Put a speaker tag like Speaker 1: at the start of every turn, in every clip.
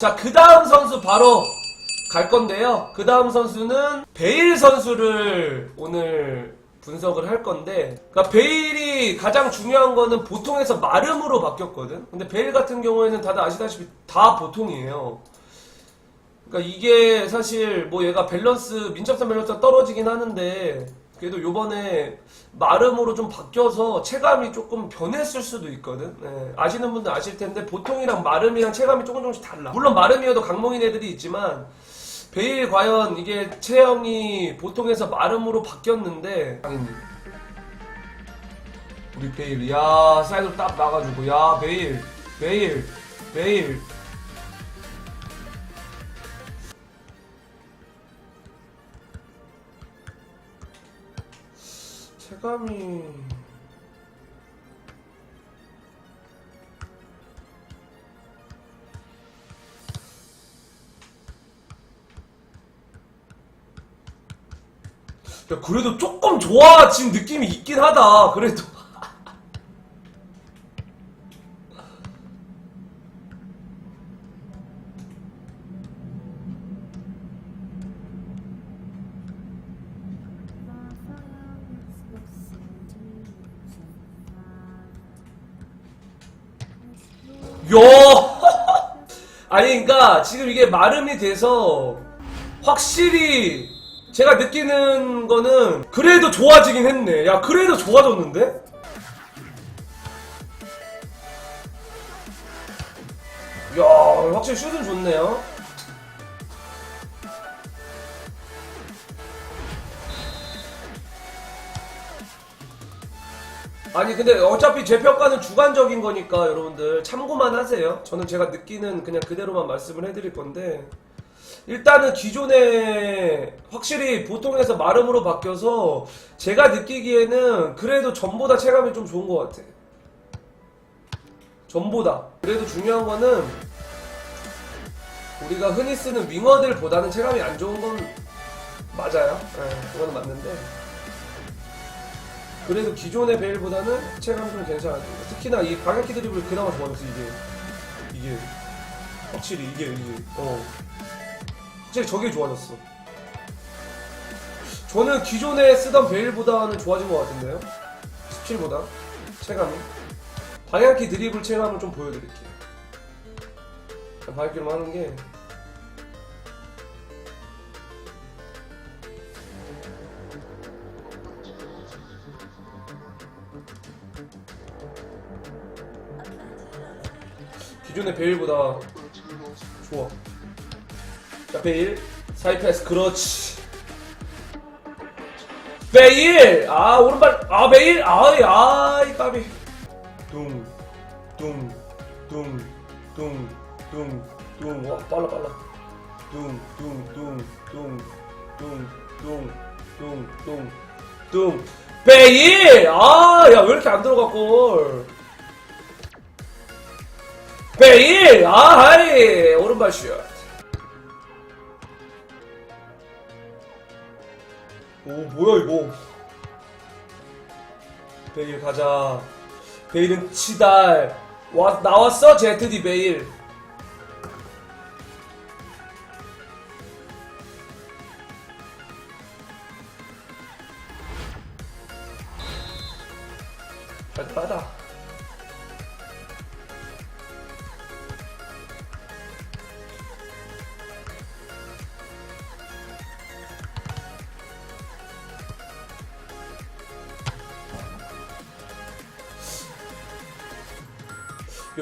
Speaker 1: 자, 그 다음 선수 바로 갈 건데요. 그 다음 선수는 베일 선수를 오늘 분석을 할 건데, 그러니까 베일이 가장 중요한 거는 보통에서 마름으로 바뀌었거든. 근데 베일 같은 경우에는 다들 아시다시피 다 보통이에요. 그러니까 이게 사실 뭐 얘가 밸런스 민첩성 밸런스가 떨어지긴 하는데 그래도 요번에 마름으로 좀 바뀌어서 체감이 조금 변했을 수도 있거든. 예, 아시는 분들 아실 텐데 보통이랑 마름이랑 체감이 조금 조금씩 달라. 물론 마름이어도 강몽인 애들이 있지만 베일 과연 이게 체형이 보통에서 마름으로 바뀌었는데 우리 베일 야 사이드로 딱 나가지고 야 베일 베일 베일 체감이 야 그래도 조금 좋아진 느낌이 있긴 하다 그래도 야 아니 그러니까 지금 이게 마름이 돼서 확실히 제가 느끼는 거는 그래도 좋아지긴 했네. 야 그래도 좋아졌는데? 야 확실히 슛은 좋네요. 아니 근데 어차피 제 평가는 주관적인 거니까 여러분들 참고만 하세요. 저는 제가 느끼는 그냥 그대로만 말씀을 해드릴 건데 일단은 기존에 확실히 보통에서 마름으로 바뀌어서 제가 느끼기에는 그래도 전보다 체감이 좀 좋은 것 같아. 전보다. 그래도 중요한 거는 우리가 흔히 쓰는 윙어들보다는 체감이 안 좋은 건 맞아요. 네, 그거는 맞는데. 그래도 기존의 베일보다는 체감이 좀 괜찮아요. 특히나 이 방향키 드리블 그나마 좋아졌어, 이게. 이게. 확실히 이게, 이게. 어. 확실히 저게 좋아졌어. 저는 기존에 쓰던 베일보다는 좋아진 것 같은데요? 17보다. 체감이. 방향키 드리블 체감을 좀 보여드릴게요. 방향키로 하는 게. 기존의 베일보다 좋아. 자, 베일. 사이 패스. 그렇지. 베일! 아, 오른발. 아, 베일! 아이, 아이, 까비. 둥, 둥, 둥, 둥, 둥, 둥. 와, 빨라, 빨라. 둥, 둥, 둥, 둥, 둥, 둥, 둥, 둥, 둥. 베일! 아, 야, 왜 이렇게 안 들어가, 골. 베일! 아, 하이! 오른발 슛. 오 뭐야 이거 베일 가자 베일은 치달 와 나왔어 제트디 베일 빨리빨다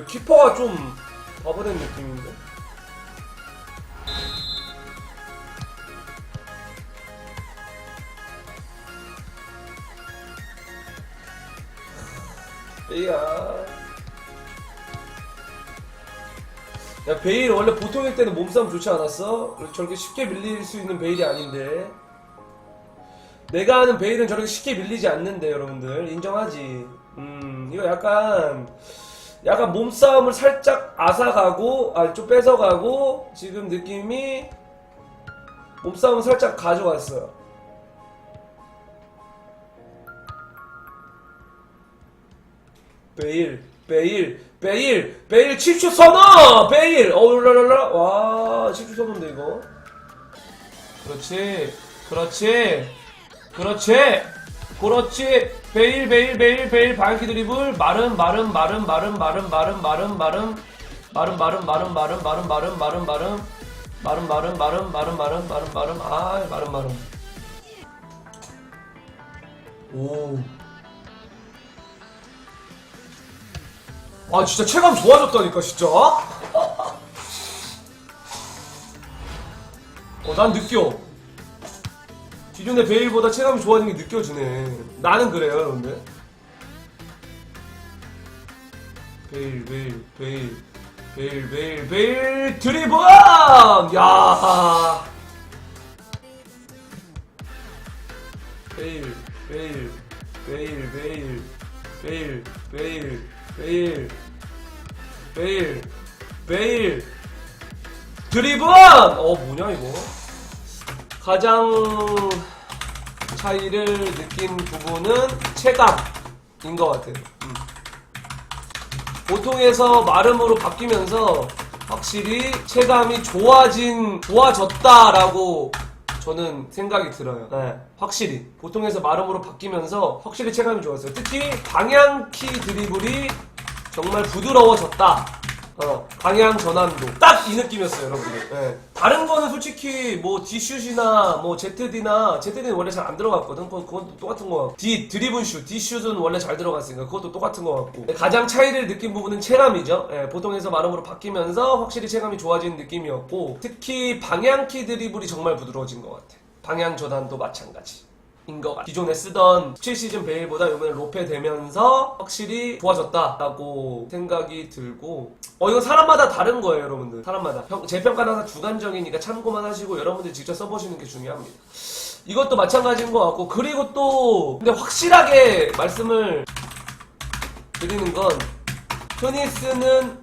Speaker 1: 키퍼가 좀 바보된 느낌인데? 베이야. 야, 베일 원래 보통일 때는 몸싸움 좋지 않았어? 저렇게 쉽게 밀릴 수 있는 베일이 아닌데. 내가 아는 베일은 저렇게 쉽게 밀리지 않는데, 여러분들. 인정하지? 음, 이거 약간, 약간 몸싸움을 살짝 앗아가고, 아니, 좀 뺏어가고, 지금 느낌이, 몸싸움을 살짝 가져왔어요. 베일. 베일, 베일, 베일 7초 선어! 베일! 어울라라라. 와, 7초 선어인데, 이거. 그렇지. 그렇지. 그렇지. 그렇지. 베일, 베일, 베일, 베일, 방향키 드리블. 마름, 마름, 마름, 마름, 마름, 마름, 마름, 마름. 마름, 마름, 마름, 마름, 마름, 마름, 마름, 마름. 마름, 마름, 마름, 마름, 마름, 마름, 마름. 아, 마름, 마름. 오. 아 진짜 체감 좋아졌다니까 진짜 어난 느껴 기존의 베일보다 체감이 좋아지는 게 느껴지네 나는 그래요 여러분들 베일 베일 베일 베일 베일 베일 드리블 야 베일 베일 베일 베일 베일 베일 베일 베일 베일 드리블 어 뭐냐 이거 가장 차이를 느낀 부분은 체감인 것 같아요 음. 보통에서 마름으로 바뀌면서 확실히 체감이 좋아진 좋아졌다라고 저는 생각이 들어요. 네, 확실히 보통에서 마름으로 바뀌면서 확실히 체감이 좋았어요. 특히 방향키 드리블이 정말 부드러워졌다. 어, 방향 전환도 딱 이 느낌이었어요, 여러분들. 네. 다른 거는 솔직히 뭐 D슛이나 뭐 ZD나 ZD는 원래 잘 안 들어갔거든. 그건, 그건 똑같은 거 같고 D 드리블 슛, D슛은 원래 잘 들어갔으니까 그것도 똑같은 거 같고 가장 차이를 느낀 부분은 체감이죠. 예, 보통에서 마름으로 바뀌면서 확실히 체감이 좋아진 느낌이었고 특히 방향키 드리블이 정말 부드러워진 것 같아. 방향 전환도 마찬가지. 인것 같아. 기존에 쓰던 7시즌 베일보다 이번에 로페 되면서 확실히 좋아졌다라고 생각이 들고 어 이건 사람마다 다른 거예요 여러분들. 사람마다. 평- 제 평가는 항상 주관적이니까 참고만 하시고 여러분들 직접 써보시는 게 중요합니다. 이것도 마찬가지인 것 같고 그리고 또 근데 확실하게 말씀을 드리는 건 흔히 쓰는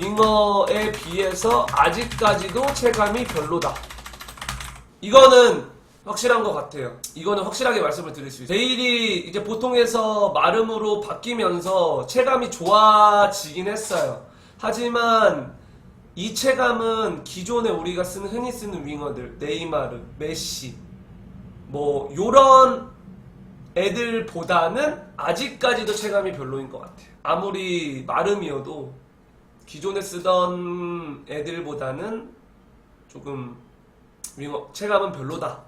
Speaker 1: 윙어에 비해서 아직까지도 체감이 별로다. 이거는 확실한 것 같아요. 이거는 확실하게 말씀을 드릴 수 있어요. 베일이 이제 보통에서 마름으로 바뀌면서 체감이 좋아지긴 했어요. 하지만 이 체감은 기존에 우리가 쓰는 흔히 쓰는 윙어들 네이마르, 메시 뭐 요런 애들보다는 아직까지도 체감이 별로인 것 같아요. 아무리 마름이어도 기존에 쓰던 애들보다는 조금 체감은 별로다.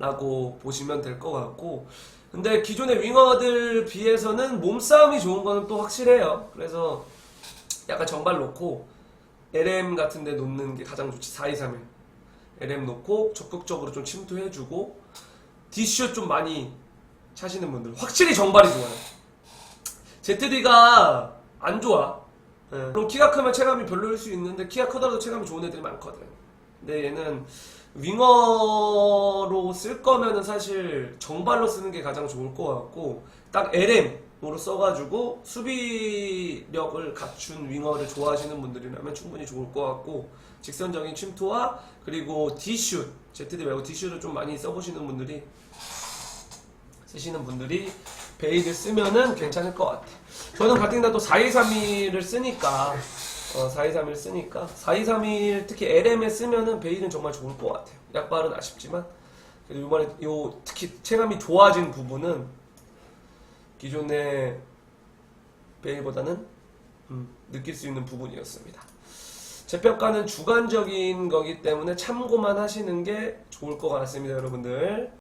Speaker 1: 라고 보시면 될 것 같고 근데 기존의 윙어들 비해서는 몸싸움이 좋은 거는 또 확실해요. 그래서 약간 정발 놓고 LM 같은 데 놓는 게 가장 좋지. 4-2-3-1 LM 놓고 적극적으로 좀 침투해주고 D슛 좀 많이 차시는 분들. 확실히 정발이 좋아요. ZD가 안 좋아. 예. 그럼 키가 크면 체감이 별로일 수 있는데 키가 크더라도 체감이 좋은 애들이 많거든. 근데 얘는 윙어로 쓸 거면은 사실 정발로 쓰는 게 가장 좋을 것 같고 딱 LM으로 써가지고 수비력을 갖춘 윙어를 좋아하시는 분들이라면 충분히 좋을 것 같고 직선적인 침투와 그리고 D슛 ZD 말고 D슛을 좀 많이 써보시는 분들이 쓰시는 분들이 베이를 쓰면은 괜찮을 것 같아. 저는 같은 날또 4231을 쓰니까 어, 4231 쓰니까 4231 특히 LM에 쓰면은 베일은 정말 좋을 것 같아요. 약발은 아쉽지만 그래도 이번에 요 특히 체감이 좋아진 부분은 기존의 베일보다는 음, 느낄 수 있는 부분이었습니다. 제 평가는 주관적인 거기 때문에 참고만 하시는 게 좋을 것 같습니다, 여러분들.